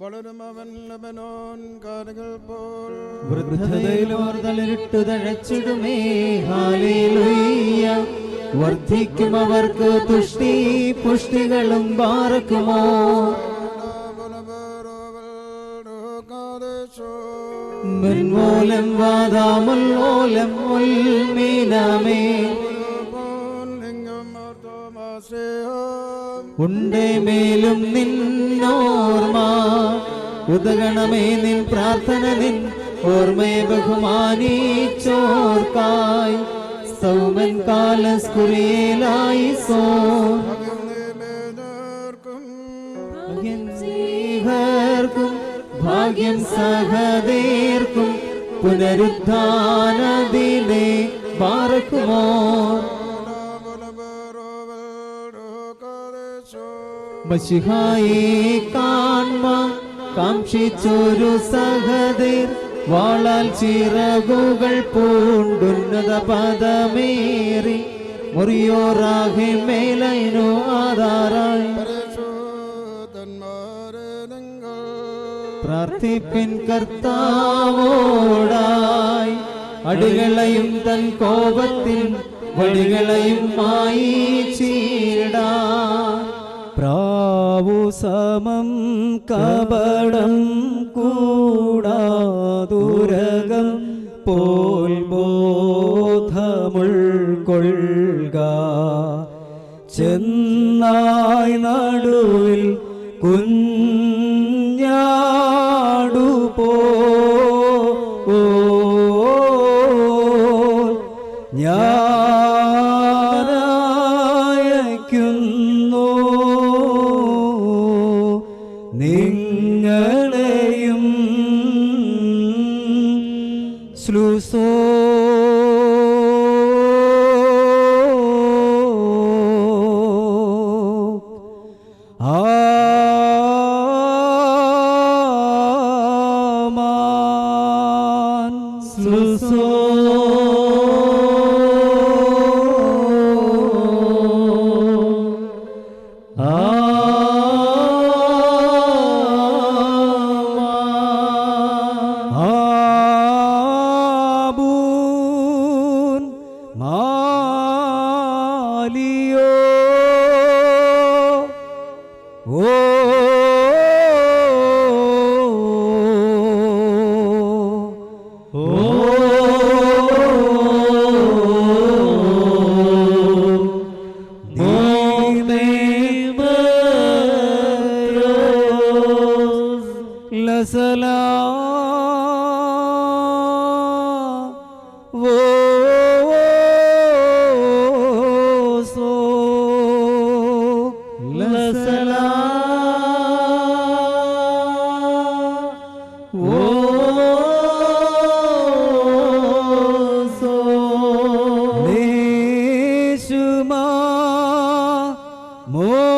വളരും അവൻ ലബനോൻ കാലുകൾ പോൽ. വൃദ്ധതയിലോർ തളിരിട്ടു തഴച്ചിടുമേ. ഹാലേലുയ്യ വർദ്ധിക്കും അവർക്ക് തുഷ്ടി പുഷ്ടികളും പാർക്കുമോ മൃന്മൂലം വാദാമുല്ലോലം ഉൽമീനമേ ഉണ്ടേ മേലും നിന്നോർമ്മ ഉദഗണമേ നിൻ പ്രാർത്ഥന നിൻ ഓർമ്മയെ ബഹുമാനിച്ചോർക്കായി സൗമൻ കാലസ്കുറിയേലായി സോ. ഭാഗ്യം സ്നേഹർക്കും ഭാഗ്യം സഹദേർക്കും പുനരുദ്ധാനദിനെ പാർക്കുമോ മഷിഹായി കാൺമ കാക്ഷിച്ചൊരു സഹതിർ വാളാൽ ചിറകുകൾ പൂണ്ടുന്നത പദമേറി മുറിയോറാകെ മേലൈനോ ആധാരായി. പ്രാർത്ഥിപ്പിൻ കർത്താവോടായി. അടികളെയും തൻ കോപത്തിൽ വടികളെയും മായി ചീടാ പ്രാവു സമം കപടം കൂടാതുരകം പോൽ ചെന്നായി നടുവിൽ കുഞ്ഞാടു 아만 스스로 아 Listen. മോറിയോ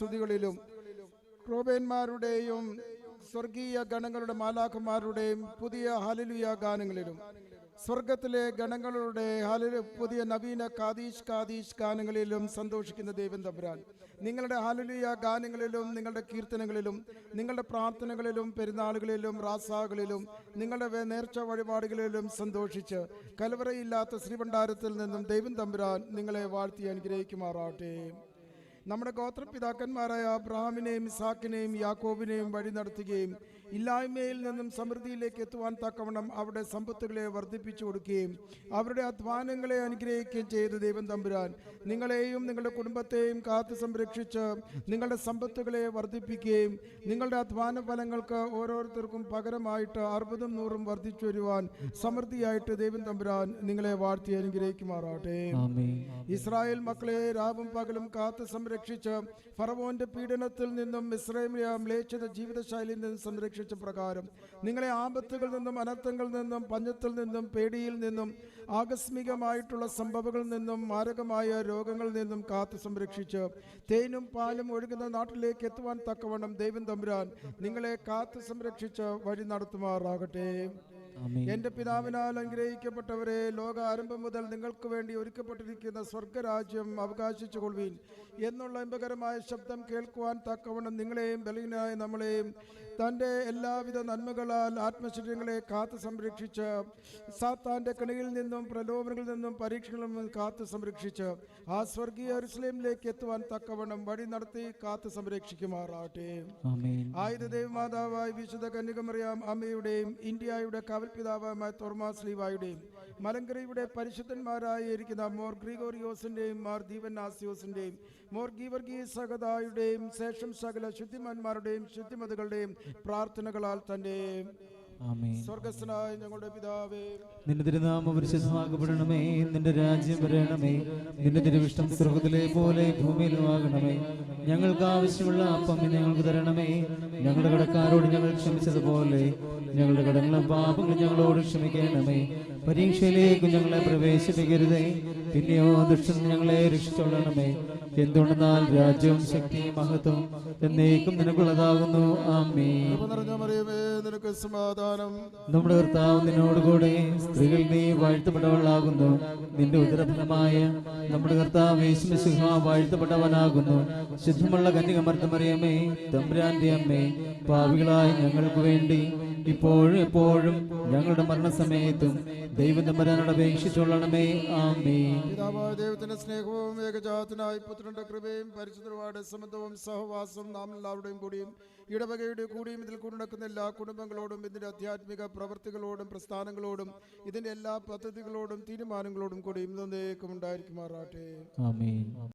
സ്തുതികളിലും ക്രോബേന്മാരുടെയും സ്വർഗീയ ഗണങ്ങളുടെ മാലാഖമാരുടെയും പുതിയ ഹലലുയ ഗാനങ്ങളിലും സ്വർഗത്തിലെ ഗണങ്ങളുടെ ഹലലു പുതിയ നവീന കാദീഷ് കാദീഷ് ഗാനങ്ങളിലും സന്തോഷിക്കുന്ന ദൈവം തമ്പുരാൻ. നിങ്ങളുടെ ഹലലുയ ഗാനങ്ങളിലും നിങ്ങളുടെ കീർത്തനങ്ങളിലും നിങ്ങളുടെ പ്രാർത്ഥനകളിലും പെരുന്നാളുകളിലും റാസാകളിലും നിങ്ങളുടെ നേർച്ച വഴിപാടുകളിലും സന്തോഷിച്ച് കലവറയില്ലാത്ത ശ്രീഭണ്ഡാരത്തിൽ നിന്നും ദൈവം തമ്പുരാൻ നിങ്ങളെ വാഴ്ത്തി അനുഗ്രഹിക്കുമാറാട്ടെ നമ്മുടെ ഗോത്രപിതാക്കന്മാരായ അബ്രഹാമിനെയും ഇസാക്കിനെയും യാക്കോബിനെയും വഴി നടത്തുകയും ഇല്ലായ്മയിൽ നിന്നും സമൃദ്ധിയിലേക്ക് എത്തുവാൻ തക്കവണ്ണം അവരുടെ സമ്പത്തുകളെ വർദ്ധിപ്പിച്ചു കൊടുക്കുകയും അവരുടെ അധ്വാനങ്ങളെ അനുഗ്രഹിക്കുകയും ചെയ്തു ദൈവം തമ്പുരാൻ. നിങ്ങളെയും നിങ്ങളുടെ കുടുംബത്തെയും കാത്തു സംരക്ഷിച്ച് നിങ്ങളുടെ സമ്പത്തുകളെ വർദ്ധിപ്പിക്കുകയും നിങ്ങളുടെ അധ്വാന ഫലങ്ങൾക്ക് ഓരോരുത്തർക്കും പകരമായിട്ട് അറുപതും നൂറും വർദ്ധിച്ചു വരുവാൻ സമൃദ്ധിയായിട്ട് ദൈവം തമ്പുരാൻ നിങ്ങളെ വാഴ്ത്തി അനുഗ്രഹിക്കുമാറാട്ടെ ഇസ്രായേൽ മക്കളെ രാവും പകലും കാത്തു സംരക്ഷിച്ച് ഫറവോന്റെ പീഡനത്തിൽ നിന്നും ഇസ്രായേലിലെ ആ മ്ലേച്ഛത ജീവിതശൈലിയിൽ നിന്നും സംരക്ഷിച്ച പ്രകാരം നിങ്ങളെ ആപത്തുകളിൽ നിന്നും അനർത്ഥങ്ങളിൽ നിന്നും പഞ്ഞത്തിൽ നിന്നും പേടിയിൽ നിന്നും ആകസ്മികമായിട്ടുള്ള സംഭവങ്ങളിൽ നിന്നും മാരകമായ രോഗങ്ങളിൽ നിന്നും കാത്തു സംരക്ഷിച്ച് തേനും പാലും ഒഴുകുന്ന നാട്ടിലേക്ക് എത്തുവാൻ തക്കവണ്ണം ദൈവം തമ്പുരാൻ നിങ്ങളെ കാത്തു സംരക്ഷിച്ച് വഴി നടത്തുമാറാകട്ടെ. എന്റെ പിതാവിനാൽ അനുഗ്രഹിക്കപ്പെട്ടവരെ ലോക ആരംഭം മുതൽ നിങ്ങൾക്ക് വേണ്ടി ഒരുക്കപ്പെട്ടിരിക്കുന്ന സ്വർഗരാജ്യം അവകാശിച്ചു കൊള്ളുവീൻ എന്നുള്ള ഇമ്പകരമായ ശബ്ദം കേൾക്കുവാൻ തക്കവണ്ണം നിങ്ങളെയും ബലീനായ നമ്മളെയും തന്റെ എല്ലാവിധ നന്മകളാൽ ആത്മശരീരങ്ങളെ കാത്തു സംരക്ഷിച്ച് സാത്താന്റെ കണിയിൽ നിന്നും പ്രലോഭനങ്ങളിൽ നിന്നും പരീക്ഷകളിൽ നിന്നും കാത്തു സംരക്ഷിച്ച് ആ സ്വർഗീയ അരുസ്ലേമിലേക്ക് എത്തുവാൻ തക്കവണ്ണം വഴി നടത്തി കാത്തു സംരക്ഷിക്കുമാറാട്ടെ ആയുധ ദേവമാതാവായ വിശുദ്ധ കന്യകമറിയാം അമ്മയുടെയും ഇന്ത്യയുടെ കവൽപിതാവായ തോർമാസ് ലീവായുടെയും മലങ്കരയുടെ പരിശുദ്ധന്മാരായി ഇരിക്കുന്ന മോർ ഗ്രിഗോറിയോസിന്റെയും മാർ ദീപൻ ആസിയോസിന്റെയും മോർ ഗീവർഗീസ് സഹതായുടെയും ശേഷം സകല ശുദ്ധിമാന്മാരുടെയും ശുദ്ധിമതുകളുടെയും പ്രാർത്ഥനകളാൽ തന്നെ ആമേൻ. സ്വർഗസ്വനായ ഞങ്ങളുടെ പിതാവേ. നിന്റെ തിരുനാമം പരിശുദ്ധമാക്കപ്പെടണമേ നിന്റെ രാജ്യം വരണമേ. നിന്റെ തിരുവിഷ്ടം സ്വർഗത്തിലെ പോലെ ഭൂമിയിലും ആകണമേ. ഞങ്ങൾക്ക് ആവശ്യമുള്ള അപ്പം ഞങ്ങൾക്ക് തരണമേ. ഞങ്ങളുടെ കടക്കാരോട് ഞങ്ങൾ ക്ഷമിച്ചതുപോലെ. ഞങ്ങളുടെ കടങ്ങളും പാപങ്ങളും ഞങ്ങളോട് ക്ഷമിക്കണമേ. പരീക്ഷയിലേക്ക് ഞങ്ങളെ പ്രവേശിപ്പിക്കരുതേ. പിന്നെയോ ദുഷ്ടം ഞങ്ങളെ രക്ഷിച്ചോളണമേ. എന്തുകൊണ്ടെന്നാൽ രാജ്യവും ശക്തിയും മഹത്വം എന്നേക്കും നിനക്കുള്ളതാകുന്നു. ആമേ നിനക്ക് സമാധാനം. നമ്മുടെ കർത്താവ് നിന്നോടുകൂടെ സ്ത്രീകൾ നീ വാഴ്ത്തപ്പെട്ടവളാകുന്നു. നിന്റെ ഉദരഫലമായ നമ്മുടെ കർത്താവ് യേശുസിംഹ വാഴ്ത്തപ്പെട്ടവനാകുന്നു. ശുദ്ധമുള്ള കന്യകമർത്തമറിയമേ തമ്പുരാന്റെ അമ്മേ പാവികളായ ഞങ്ങൾക്ക് വേണ്ടി ഇപ്പോഴും എപ്പോഴും ഞങ്ങളുടെ മരണസമയത്തും ദൈവത്തെ തമ്പുരാനോട് അപേക്ഷിച്ചോളണമേ ആമേ പിതാവായ ദൈവത്തിന്റെ സ്നേഹവും ഏകജാതനായ പുത്രന്റെ കൃപയും പരിശുദ്ധരുടെ സമത്വവും സഹവാസവും നാം എല്ലാവരുടെയും കൂടിയും ഇടവകയുടെ കൂടിയും ഇതിൽ കൂടി നടക്കുന്ന എല്ലാ കുടുംബങ്ങളോടും ഇതിന്റെ ആധ്യാത്മിക പ്രവൃത്തികളോടും പ്രസ്ഥാനങ്ങളോടും ഇതിന്റെ എല്ലാ പദ്ധതികളോടും തീരുമാനങ്ങളോടും കൂടിയും ഇന്നേക്കും ഉണ്ടായിരിക്കുമാറാട്ടെ